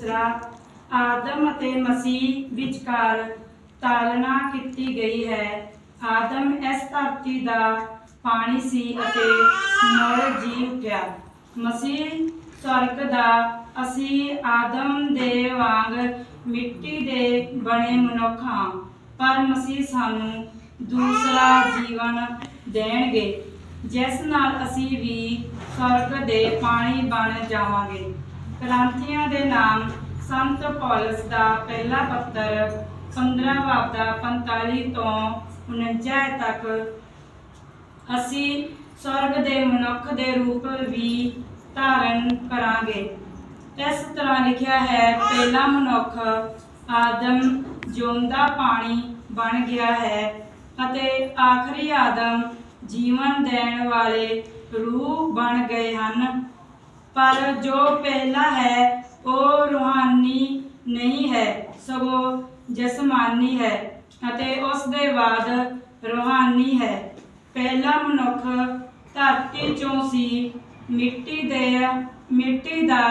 ਦੂਸਰਾ, ਆਦਮ ਅਤੇ ਮਸੀਹ ਵਿਚਕਾਰ ਤਾਲਨਾ ਕੀਤੀ ਗਈ ਹੈ। ਆਦਮ ਇਸ ਧਰਤੀ ਦਾ ਪਾਣੀ ਸੀ ਅਤੇ ਮੁੜ ਜੀ ਉੱਠਿਆ। ਮਸੀਹ ਸਵਰਗ ਦਾ ਅਸੀਂ ਆਦਮ ਦੇ ਵਾਂਗ ਮਿੱਟੀ ਦੇ ਬਣੇ ਮਨੁੱਖ ਹਾਂ, ਪਰ ਮਸੀਹ ਸਾਨੂੰ ਦੂਸਰਾ ਜੀਵਨ ਦੇਣਗੇ, ਜਿਸ ਨਾਲ ਅਸੀਂ ਵੀ ਸਵਰਗ ਦੇ ਪਾਣੀ ਬਣ ਜਾਵਾਂਗੇ। ਕ੍ਰਾਂਤੀਆਂ ਦੇ ਨਾਮ ਸੰਤ ਪੌਲਸ ਦਾ ਪਹਿਲਾ ਪੱਤਰ 15 ਵਾਪਦਾ ਦਾ 45 ਤੋਂ 49 ਤੱਕ। ਅਸੀਂ ਸਵਰਗ ਦੇ ਮਨੁੱਖ ਦੇ ਰੂਪ ਵੀ ਧਾਰਨ ਕਰਾਂਗੇ। ਇਸ ਤਰ੍ਹਾਂ ਲਿਖਿਆ ਹੈ, ਪਹਿਲਾ ਮਨੁੱਖ ਆਦਮ ਜਿਉਂਦਾ ਪਾਣੀ ਬਣ ਗਿਆ ਹੈ ਅਤੇ ਆਖਰੀ ਆਦਮ ਜੀਵਨ ਦੇਣ ਵਾਲੇ ਰੂਹ ਬਣ ਗਏ ਹਨ। ਪਰ ਜੋ ਪਹਿਲਾ ਹੈ, ਉਹ ਰੂਹਾਨੀ ਨਹੀਂ ਹੈ, ਸਗੋਂ ਜਿਸਮਾਨੀ ਹੈ ਅਤੇ ਉਸ ਦੇ ਬਾਅਦ ਰੂਹਾਨੀ ਹੈ। ਪਹਿਲਾ ਮਨੁੱਖ ਧਰਤੀ ਚੋਂ ਸੀ, ਮਿੱਟੀ ਦੇ, ਮਿੱਟੀ ਦਾ,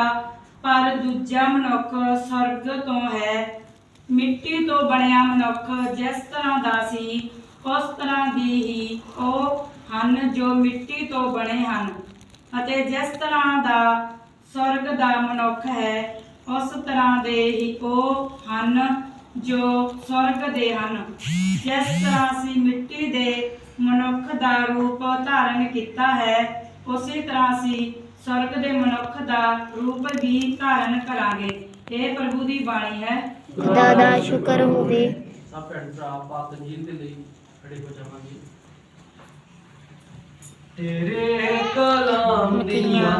ਪਰ ਦੂਜਾ ਮਨੁੱਖ ਸਵਰਗ ਤੋਂ ਹੈ। ਮਿੱਟੀ ਤੋਂ ਬਣਿਆ ਮਨੁੱਖ ਜਿਸ ਤਰ੍ਹਾਂ ਦਾ ਸੀ, ਉਸ ਤਰ੍ਹਾਂ ਦੀ ਹੀ ਉਹ ਹਨ ਜੋ ਮਿੱਟੀ ਤੋਂ ਬਣੇ ਹਨ। ਅਤੇ ਜਿਸ ਤਰ੍ਹਾਂ ਦਾ ਸਵਰਗ ਦਾ ਮਨੁੱਖ ਹੈ ਉਸ ਤਰ੍ਹਾਂ ਦੇ ਹੀ ਉਹ ਹਨ ਜੋ ਸਵਰਗ ਦੇ ਹਨ। ਜਿਸ ਤਰ੍ਹਾਂ ਅਸੀਂ ਮਿੱਟੀ ਦੇ ਮਨੁੱਖ ਦਾ ਰੂਪ ਧਾਰਨ ਕੀਤਾ ਹੈ ਉਸੇ ਤਰ੍ਹਾਂ ਅਸੀਂ ਸਵਰਗ ਦੇ ਮਨੁੱਖ ਦਾ ਰੂਪ ਵੀ ਧਾਰਨ ਕਰਾਂਗੇ। ਇਹ ਪ੍ਰਭੂ ਦੀ ਬਾਣੀ ਹੈ। ਖੁਦਾ ਦਾ ਸ਼ੁਕਰ ਹੋਵੇ। ਸਭ ਭੈਣ ਭਰਾ ਪਾਕ ਤੰਜੀਲ ਦੇ ਲਈ ਖੜੇ ਹੋ ਜਾਵਾਂਗੇ। ਤੇਰੇ değil ya.